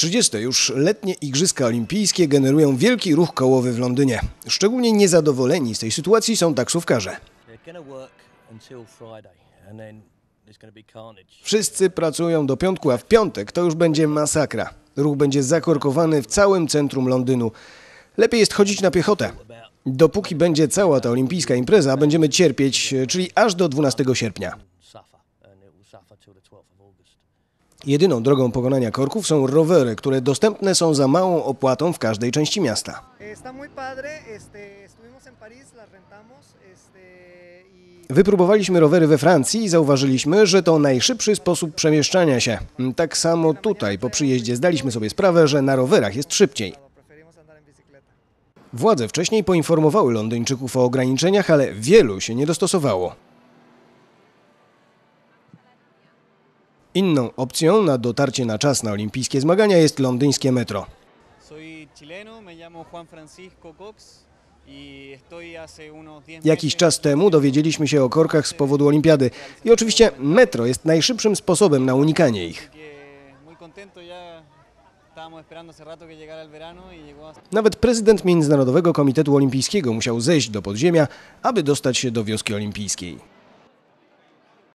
30. już letnie Igrzyska Olimpijskie generują wielki ruch kołowy w Londynie. Szczególnie niezadowoleni z tej sytuacji są taksówkarze. Wszyscy pracują do piątku, a w piątek to już będzie masakra. Ruch będzie zakorkowany w całym centrum Londynu. Lepiej jest chodzić na piechotę. Dopóki będzie cała ta olimpijska impreza, będziemy cierpieć, czyli aż do 12 sierpnia. Suffer, and it will suffer till the 12th of August. Jedyną drogą pokonania korków są rowery, które dostępne są za małą opłatą w każdej części miasta. Y Wypróbowaliśmy rowery we Francji i zauważyliśmy, że to najszybszy sposób przemieszczania się. Tak samo tutaj po przyjeździe zdaliśmy sobie sprawę, że na rowerach jest szybciej. Władze wcześniej poinformowały Londyńczyków o ograniczeniach, ale wielu się nie dostosowało. Inną opcją na dotarcie na czas na olimpijskie zmagania jest londyńskie metro. Y estoy hace unos 10 Jakiś czas temu dowiedzieliśmy się o korkach z powodu olimpiady i oczywiście metro jest najszybszym sposobem na unikanie ich. y Nawet prezydent Międzynarodowego Komitetu Olimpijskiego musiał zejść do podziemia, aby dostać się do wioski olimpijskiej.